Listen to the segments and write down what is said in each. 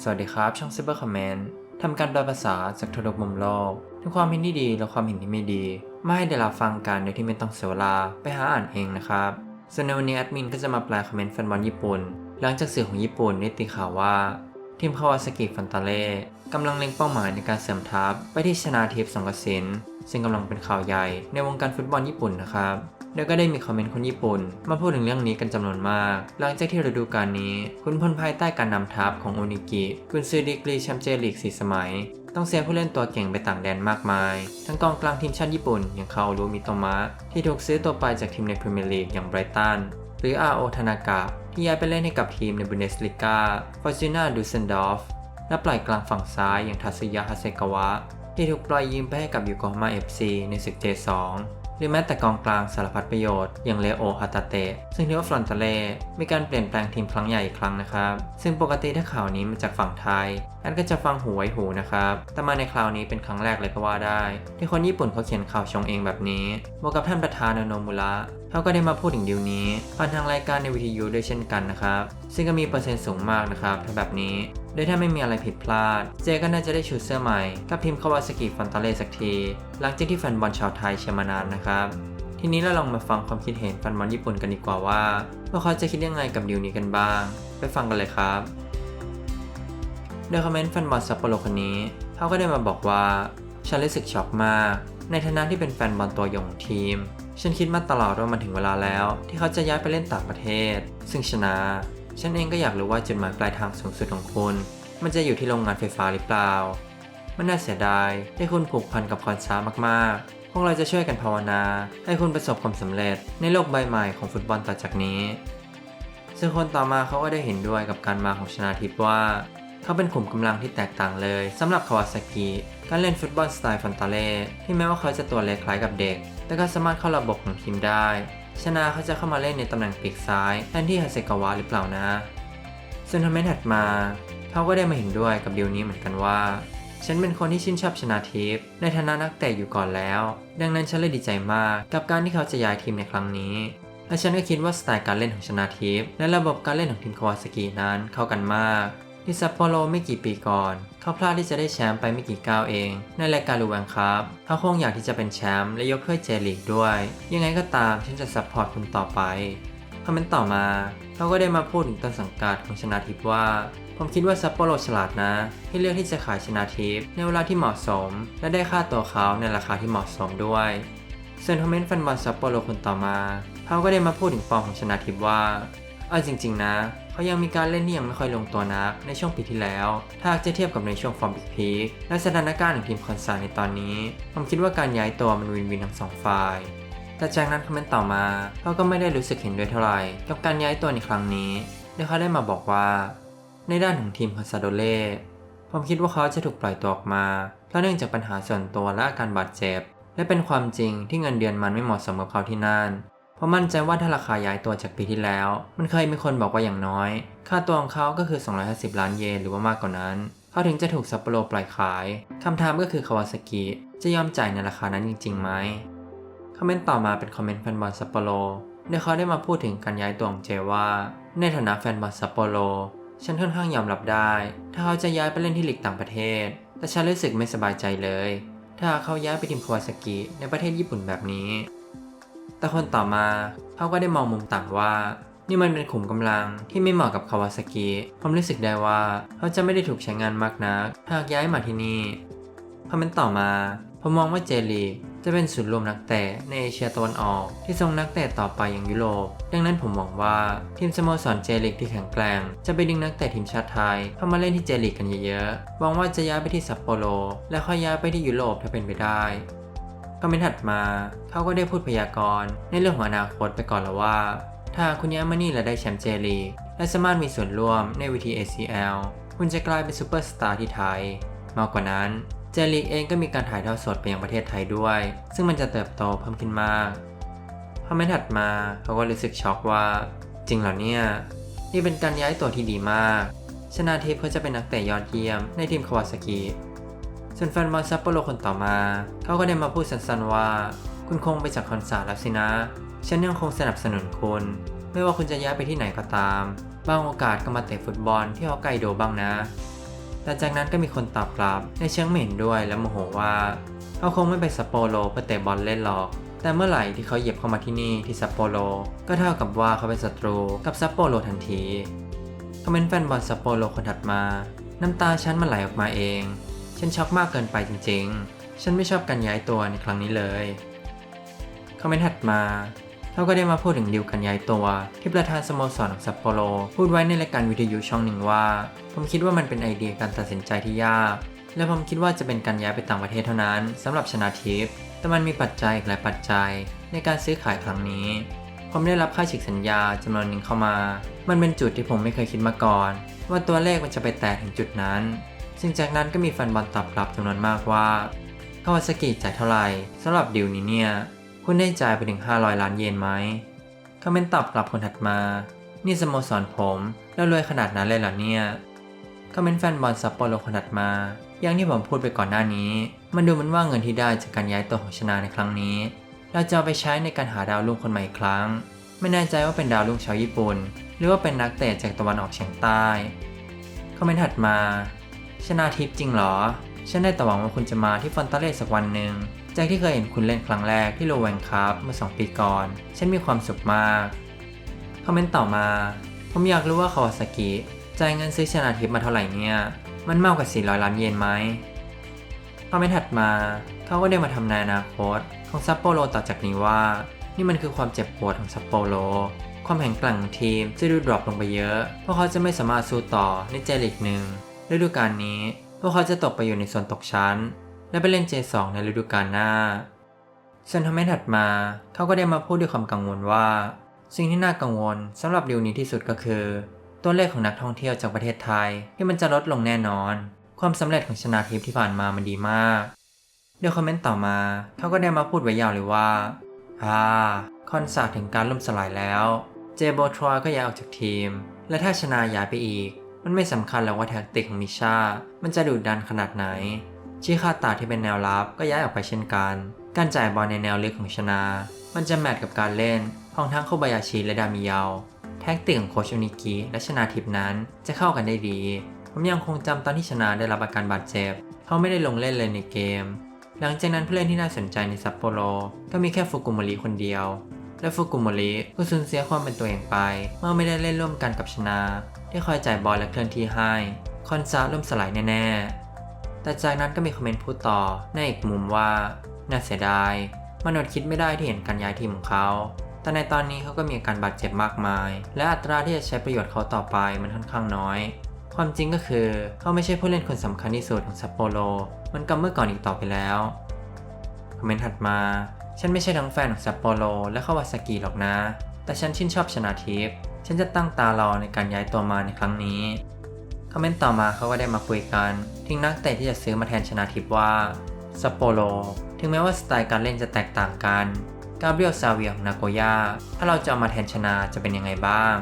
สวัสดีครับ ช่อง Cyber Comment ทำการแปลภาษาจากทั่วทุกมุมโลกทั้งความเห็นที่ดีและความเห็นที่ไม่ดี มาให้ได้รับฟังกันโดยที่ไม่ต้องเสียเวลาไปหาอ่านเองนะครับส่วนในวันนี้แอดมินก็จะมาแปลคอมเมนต์แฟนบอลญี่ปุ่น หลังจากสื่อของญี่ปุ่นได้ตีข่าวว่า ทีมคาวาซากิฟันตาเล่กำลังเล็งเป้าหมายในการเสริมทัพไปที่ชนาทิพย์สงกระสินซึ่งกำลังเป็นข่าวใหญ่ในวงการฟุตบอลญี่ปุ่นนะครับ โดยก็ได้มีคอมเมนต์คนญี่ปุ่น มาพูดถึงเรื่องนี้กันจำนวนมาก หลังจากที่ฤดูกาลนี้ คุณพลภายใต้การนำทัพของโอนิกิกุนซือดีกรีแชมป์เจลีกสีสมัย ต้องเสียผู้เล่นตัวเก่งไปต่างแดนมากมาย ทั้งกองกลางทีมชาติญี่ปุ่นอย่างคาโอรุมิโตมะที่ถูกซื้อตัวไปจากทีมในพรีเมียร์ลีกอย่างไบรตันหรืออาโอทานากะที่ย้ายไปเล่นให้กับทีมในบุนเดสลิกาฟอร์จูน่าดูเซนดอฟและปล่อยกลางฝั่งซ้ายอย่างทัสึยะฮาเซกาวะ ที่ถูกปล่อยยืมไปให้กับยูโกฮาม่าเอฟซีในศึก J2 หรือแม้แต่กองกลางสารพัดประโยชน์ อย่างเลโอฮาตาเตะซึ่งถือว่าฟรอนตเลมีการเปลี่ยนแปลงทีมครั้งใหญ่อีกครั้งนะครับ ซึ่งปกติถ้าข่าวนี้มาจากฝั่งไทยอันก็จะฟังหูไว้หูนะครับ แต่มาในคราวนี้เป็นครั้งแรกเลยก็ว่าได้ ที่คนญี่ปุ่นเขาเขียนข่าวชงเองแบบนี้บวกกับท่านประธานโนมุระเขาก็ได้มาพูดถึงดีลนี้ผ่านทางรายการในวิทยุด้วยเช่นกันนะครับ ซึ่งก็มีเปอร์เซ็นต์สูงมากนะครับถ้าแบบนี้โดยถ้าไม่มีอะไรผิดพลาด เจก็น่าจะได้ชุดเสื้อใหม่กับทีมคาวาซากิฟันตาเลสักที หลังจากที่แฟนบอลชาวไทยเชียร์มานานนะครับ ทีนี้เราลองมาฟังความคิดเห็นแฟนบอลญี่ปุ่นกันดีกว่าว่าพว่าเขาจะคิดยังไงกับดีลนี้กันบ้าง ไปฟังกันเลยครับโดยคอมเมนต์แฟนบอลซัปโปโรคนนี้เขาก็ได้มาบอกว่าฉันรู้สึกช็อกมาก ในฐานะที่เป็นแฟนบอลตัวยงของทีม ฉันคิดมาตลอดว่ามันถึงเวลาแล้ว ที่เขาจะย้ายไปเล่นต่างประเทศ ซึ่งชนะ ฉันเองก็อยากรู้ว่าจุดหมายปลายทางสูงสุดของคุณ มันจะอยู่ที่โรงงานไฟฟ้าหรือเปล่า มันน่าเสียดายที่คุณผูกพันกับคอนซ้ามากๆ พวกเราจะช่วยกันภาวนา ให้คุณประสบความสำเร็จในโลกใบใหม่ของฟุตบอลต่อจากนี้ ซึ่งคนต่อมาเขาก็ได้เห็นด้วยกับการมาของชนาทิพย์ว่า เขาเป็นขุมกำลังที่แตกต่างเลยสำหรับคาวาซากิการเล่นฟุตบอลสไตล์ฟอนตาเล่ที่แม้ว่าเขาจะตัวเล็กคล้ายกับเด็ก แต่ก็สามารถเข้าระบบของทีมได้ ชนะเขาจะเข้ามาเล่นในตำแหน่งปีกซ้ายแทนที่ฮาเซกาวะหรือเปล่านะส่วนทอมเมนต์ถัดมาเขาก็ได้มาเห็นด้วยกับดีลนี้เหมือนกันว่า ฉันเป็นคนที่ชื่นชอบชนาทิพย์ในฐานะนักเตะอยู่ก่อนแล้ว ดังนั้นฉันเลยดีใจมากกับการที่เขาจะย้ายทีมในครั้งนี้และฉันก็คิดว่าสไตล์การเล่นของชนาทิพย์และระบบการเล่นของทีมคาวาซากินั้นเข้ากันมากที่ซัปโปโรไม่กี่ปีก่อน เขาพลาดที่จะได้แชมป์ไปไม่กี่ก้าวเอง ในรายการลูแวงครับเขาคงอยากที่จะเป็นแชมป์และยกถ้วยเจลีกด้วย ยังไงก็ตามฉันจะซัพพอร์ตคุณต่อไปคอมเมนต์ต่อมาเขาก็ได้มาพูดถึงต้นสังกัดของชนาทิพย์ว่า ผมคิดว่าซัปโปโรฉลาดนะ ที่เลือกที่จะขายชนาทิพย์ในเวลาที่เหมาะสม และได้ค่าตัวเขาในราคาที่เหมาะสมด้วยส่วนคอมเมนต์แฟนบอลซัปโปโรคนต่อมาเขาก็ได้มาพูดถึงฟอร์มของชนาทิพย์ว่าเอาจริง ๆ นะ เขายังมีการเล่นที่ยังไม่ค่อยลงตัวนักในช่วงปีที่แล้ว ถ้าจะเทียบกับในช่วงฟอร์มบิ๊กพีคและสถานการณ์ของทีมคอนซาในตอนนี้ ผมคิดว่าการย้ายตัวมันวินวินทั้งสองฝ่ายแต่จากนั้นคอมเมนต์ต่อมาเขาก็ไม่ได้รู้สึกเห็นด้วยเท่าไหร่กับการย้ายตัวในครั้งนี้โดยเขาได้มาบอกว่า ในด้านของทีมคอนซาโดเล่ผมคิดว่าเขาจะถูกปล่อยตัวออกมา เพราะเนื่องจากปัญหาส่วนตัวและอาการบาดเจ็บ และเป็นความจริงที่เงินเดือนมันไม่เหมาะสมกับเขาที่นั่น เพราะมั่นใจว่าถ้าราคาย้ายตัวจากปีที่แล้ว มันเคยมีคนบอกว่าอย่างน้อย ค่าตัวของเขาก็คือ 250 ล้านเยนหรือว่ามากกว่านั้น เขาถึงจะถูกซัปโปโรปล่อยขาย คำถามก็คือคาวาซากิจะยอมจ่ายในราคานั้นจริงๆไหมคอมเมนต์ต่อมาเป็นคอมเมนต์แฟนบอลซัปโปโรโดยเขาได้มาพูดถึงการย้ายตัวของเจว่า ในฐานะแฟนบอลซัปโปโรฉันค่อนข้างยอมรับได้ ถ้าเขาจะย้ายไปเล่นที่ลีกต่างประเทศ แต่ฉันรู้สึกไม่สบายใจเลย ถ้าเขาย้ายไปทีมคาวาซากิในประเทศญี่ปุ่นแบบนี้ แต่คนต่อมาเขาก็ได้มองมุมต่างว่า นี่มันเป็นขุมกำลังที่ไม่เหมาะกับคาวาซากิผมรู้สึกได้ว่าเขาจะไม่ได้ถูกใช้งานมากนักหากย้ายมาที่นี่คอมเมนต์ต่อมาผมมองว่าเจลีกจะเป็นศูนย์รวมนักเตะในเอเชียตะวันออก ที่ส่งนักเตะต่อไปยังยุโรป ดังนั้นผมหวังว่าทีมสโมสรเจลีกที่แข็งแกร่งจะไปดึงนักเตะทีมชาติไทยเข้ามาเล่นที่เจลีกกันเยอะๆหวังว่าจะย้ายไปที่ซัปโปโร และค่อยย้ายไปที่ยุโรปถ้าเป็นไปได้ คอมเมนถัดมา เขาก็ได้พูดพยากรณ์ในเรื่องของอนาคตไปก่อนแล้วว่า ถ้าคุณยามานี่และได้แชมป์เจลีและสามารถมีส่วนร่วมในวิธี ACL คุณจะกลายเป็นซูเปอร์สตาร์ที่ไทย มากกว่านั้นเจลีเองก็มีการถ่ายทอดสดไปยังประเทศไทยด้วย ซึ่งมันจะเติบโตเพิ่มขึ้นมากคอมเมนถัดมาเขาก็รู้สึกช็อกว่า จริงเหรอเนี่ยนี่เป็นการย้ายตัวที่ดีมาก ชนาทิพย์เขาจะเป็นนักเตะยอดเยี่ยมในทีมคาวาซากิ ส่วนแฟนบอลซัปโปโรคนต่อมา เขาก็ได้มาพูดสั้นๆว่า คุณคงไปจากคอนเสิร์ตแล้วสินะ ฉันยังคงสนับสนุนคุณ ไม่ว่าคุณจะย้ายไปที่ไหนก็ตาม บางโอกาสก็มาเตะฟุตบอลที่ฮอกไกโดบ้างนะ แต่จากนั้นก็มีคนตอบกลับในเชิงเหม็นด้วยและโมโหว่าเขาคงไม่ไปซัปโปโรเพื่อเตะบอลเล่นหรอก แต่เมื่อไหร่ที่เขาเหยียบเข้ามาที่นี่ที่ซัปโปโรก็เท่ากับว่าเขาเป็นศัตรูกับซัปโปโรทันทีคอมเมนต์แฟนบอลซัปโปโรคนถัดมา น้ำตาฉันมันไหลออกมาเอง ฉันช็อกมากเกินไปจริงๆ ฉันไม่ชอบการย้ายตัวในครั้งนี้เลยคอมเมนต์ถัดมาเขาก็ได้มาพูดถึงดิวการย้ายตัว ที่ประธานสโมสรของซัปโปโรพูดไว้ในรายการวิทยุช่องหนึ่งว่า ผมคิดว่ามันเป็นไอเดียการตัดสินใจที่ยาก และผมคิดว่าจะเป็นการย้ายไปต่างประเทศเท่านั้นสำหรับชนาทิพย์แต่มันมีปัจจัยอีกหลายปัจจัยในการซื้อขายครั้งนี้ ผมได้รับค่าฉีกสัญญาจำนวนหนึ่งเข้ามา มันเป็นจุดที่ผมไม่เคยคิดมาก่อน ว่าตัวเลขมันจะไปแตะถึงจุดนั้น ซึ่งจากนั้นก็มีแฟนบอลตอบรับจำนวนมากว่าคาวาซากิจ่ายเท่าไหร่สำหรับดีลนี้เนี่ย คุณได้จ่ายไปถึง 500 ล้านเยนไหมคอมเมนต์ตอบกลับคนถัดมา นี่สโมสรผมแล้วรวยขนาดนั้นเลยเหรอเนี่ยคอมเมนต์แฟนบอลซัปโปโรคนถัดมา อย่างที่ผมพูดไปก่อนหน้านี้ มันดูเหมันว่าเงินที่ได้จากการย้ายตัวของชนาในครั้งนี้ เราจะเอาไปใช้ในการหาดาวรุ่งคนใหม่อีกครั้ง ไม่แน่ใจว่าเป็นดาวรุ่งชาวญี่ปุ่น หรือว่าเป็นนักเตะจากตะวันออกเฉียงใต้คอมเมนต์ถัดมา ชนาทิพย์จริงเหรอ ฉันได้แต่หวังว่าคุณจะมาที่ฟอนตาเล่สักวันหนึ่งจากที่เคยเห็นคุณเล่นครั้งแรกที่โลแวงครับเมื่อ 2 ปีก่อน ฉันมีความสุขมาก คอมเมนต์ต่อมา ผมอยากรู้ว่าคาวาซากิจ่ายเงินซื้อชนาทิพย์มาเท่าไหร่เนี่ย มันมากกว่า 400 ล้านเยนไหมคอมเมนต์ถัดมา เขาก็ได้มาทำนายอนาคต ของซัปโปโรต่อจากนี้ว่า นี่มันคือความเจ็บปวดของซัปโปโร ความแข็งแกร่งของทีมจะดูดรอปลงไปเยอะ เพราะเขาจะไม่สามารถสู้ต่อในเจลีกหนึ่ง ฤดูกาลนี้ พวกเขาจะตกไปอยู่ในโซนตกชั้น และไปเล่น J2 ในฤดูกาลหน้าส่วนทำให้ถัดมาเขาก็ได้มาพูดด้วยความกังวลว่า สิ่งที่น่ากังวลสำหรับดิวนี้ที่สุดก็คือ ตัวเลขของนักท่องเที่ยวจากประเทศไทยที่มันจะลดลงแน่นอน ความสำเร็จของชนาทิพย์ที่ผ่านมามันดีมากเดี๋ยวคอมเมนต์ต่อมาเขาก็ได้มาพูดไว้ยาวเลยว่าอ่าคอนซาร์ตถึงการล่มสลายแล้ว เจโบทรอยก็ย้ายออกจากทีม และถ้าชนาย้ายไปอีก มันไม่สำคัญแล้วว่าแท็กติกของมิชา มันจะดุดันขนาดไหน ชิคาตาที่เป็นแนวรับก็ย้ายออกไปเช่นกัน การจ่ายบอลในแนวลึกของชนา มันจะแมทกับการเล่นของทั้งโคบายาชิและดามิยาแท็กติกของโคชโอนิกิและชนาทิพนั้นจะเข้ากันได้ดี ผมยังคงจำตอนที่ชนาได้รับอาการบาดเจ็บ เขาไม่ได้ลงเล่นเลยในเกม หลังจากนั้นผู้เล่นที่น่าสนใจในซัปโปโรก็มีแค่ฟุกุโมริคนเดียว และฟุกุโมริก็สูญเสียความเป็นตัวเองไป เมื่อไม่ได้เล่นร่วมกันกับชนา ที่คอยจ่ายบอลและเคลื่อนที่ให้คอนซาร์ล่มสลายแน่ๆ แต่จากนั้นก็มีคอมเมนต์พูดต่อในอีกมุมว่า น่าเสียดายมนุษย์คิดไม่ได้ที่เห็นการย้ายทีมของเขา แต่ในตอนนี้เขาก็มีอาการบาดเจ็บมากมาย และอัตราที่จะใช้ประโยชน์เขาต่อไปมันค่อนข้างน้อย ความจริงก็คือเขาไม่ใช่ผู้เล่นคนสำคัญที่สุดของซัปโปโร มันกับเมื่อก่อนอีกต่อไปแล้ว คอมเมนต์ถัดมา ฉันไม่ใช่ทั้งแฟนของซัปโปโรและคาวาซากิหรอกนะ แต่ฉันชื่นชอบชนาทิพย์ ฉันจะตั้งตารอในการย้ายตัวมาในครั้งนี้คอมเมนต์ต่อมาเขาก็ได้มาคุยกันทิ้งนักเตะที่จะซื้อมาแทนชนาทิพว่าซัปโปโรถึงแม้ว่าสไตล์การเล่นจะแตกต่างกันกาเบรียลซาเวียของนาโกย่าถ้าเราจะเอามาแทนชนาจะเป็นยังไงบ้าง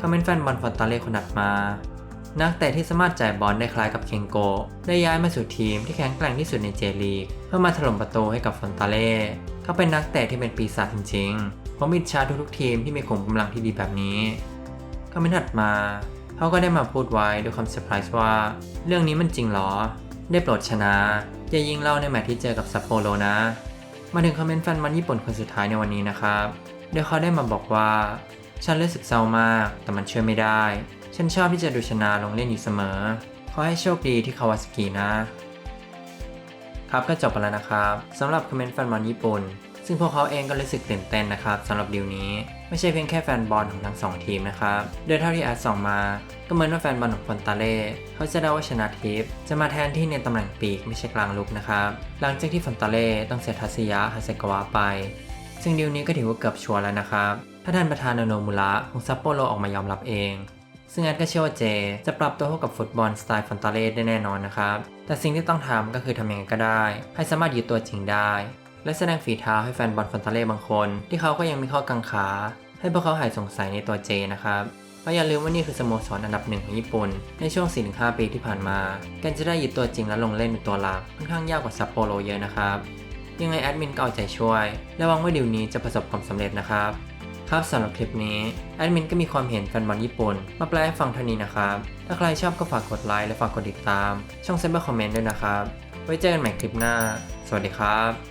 คอมเมนต์แฟนบอลฟอนตาเล่คนถัดมา นักเตะที่สามารถจ่ายบอลได้คล้ายกับเคงโก ได้ย้ายมาสู่ทีมที่แข็งแกร่งที่สุดในเจลีก เพื่อมาถล่มประตูให้กับฟอนตาเล่เขาเป็นนักเตะที่เป็นปีศาจจริงๆผมอิจฉาทุกๆทีมที่มีขุมกำลังที่ดีแบบนี้คอมเมนต์ถัดมา เขาก็ได้มาพูดไว้ด้วยความเซอร์ไพรส์ว่า เรื่องนี้มันจริงหรอ ได้โปรดชนะอย่ายิงเล่าในแมตช์ที่เจอกับซัปโปโรนะ มาถึงคอมเมนต์แฟนมันญี่ปุ่นคนสุดท้ายในวันนี้นะครับโดยเขาได้มาบอกว่า ฉันรู้สึกเศร้ามากแต่มันช่วยไม่ได้ ฉันชอบที่จะดูชนะลงเล่นอยู่เสมอ ขอให้โชคดีที่คาวาสกินะ ครับก็จบไปแล้วนะครับสำหรับคอมเมนต์แฟนบอลญี่ปุ่น ซึ่งพวกเขาเองก็รู้สึกตื่นเต้นนะครับสำหรับดีลนี้ ไม่ใช่เพียงแค่แฟนบอลของทั้งสองทีมนะครับ โดยเท่าที่แอดส่องมา ก็เหมือนว่าแฟนบอลของฟอนตาเล่เขาจะเดาว่าชนะทิพจะมาแทนที่ในตำแหน่งปีกไม่ใช่กลางลุกนะครับหลังจากที่ฟอนตาเล่ต้องเสียทัศยะฮาเซกาวะไป ซึ่งดีลนี้ก็ถือว่าเกือบชัวร์แล้วนะครับถ้าท่านประธานโนโนมุระของซัปโปโรออกมายอมรับเอง ซึ่งแอดก็เชื่อว่าเจ จะปรับตัวเข้ากับฟุตบอลสไตล์ฟอนตาเล่ได้แน่นอนนะครับ แต่สิ่งที่ต้องทำก็คือทำยังไงก็ได้ ให้สามารถยืดตัวจริงได้ และแสดงฝีเท้าให้แฟนบอลฟอนตาเล่บางคน ที่เขาก็ยังมีข้อกังขา ให้พวกเขาหายสงสัยในตัวเจนะครับเพราะอย่าลืมว่านี่คือสโมสรอันดับหนึ่งของญี่ปุ่น ในช่วง 4-5 ปีที่ผ่านมาการจะได้ยึดตัวจริงและลงเล่นเป็นตัวหลักค่อนข้างยากกว่าซัปโปโรเยอะนะครับยังไงแอดมินก็เอาใจช่วย และหวังว่าดีลนี้จะประสบความสำเร็จนะครับ ครับสำหรับคลิปนี้แอดมินก็มีความเห็นแฟนบอลญี่ปุ่น มาแปลให้ฟังเท่านี้นะครับ ถ้าใครชอบก็ฝากกดไลค์และฝากกดติดตาม ช่องเซเบอร์คอมเมนต์ด้วยนะครับ ไว้เจอกันใหม่คลิปหน้า สวัสดีครับ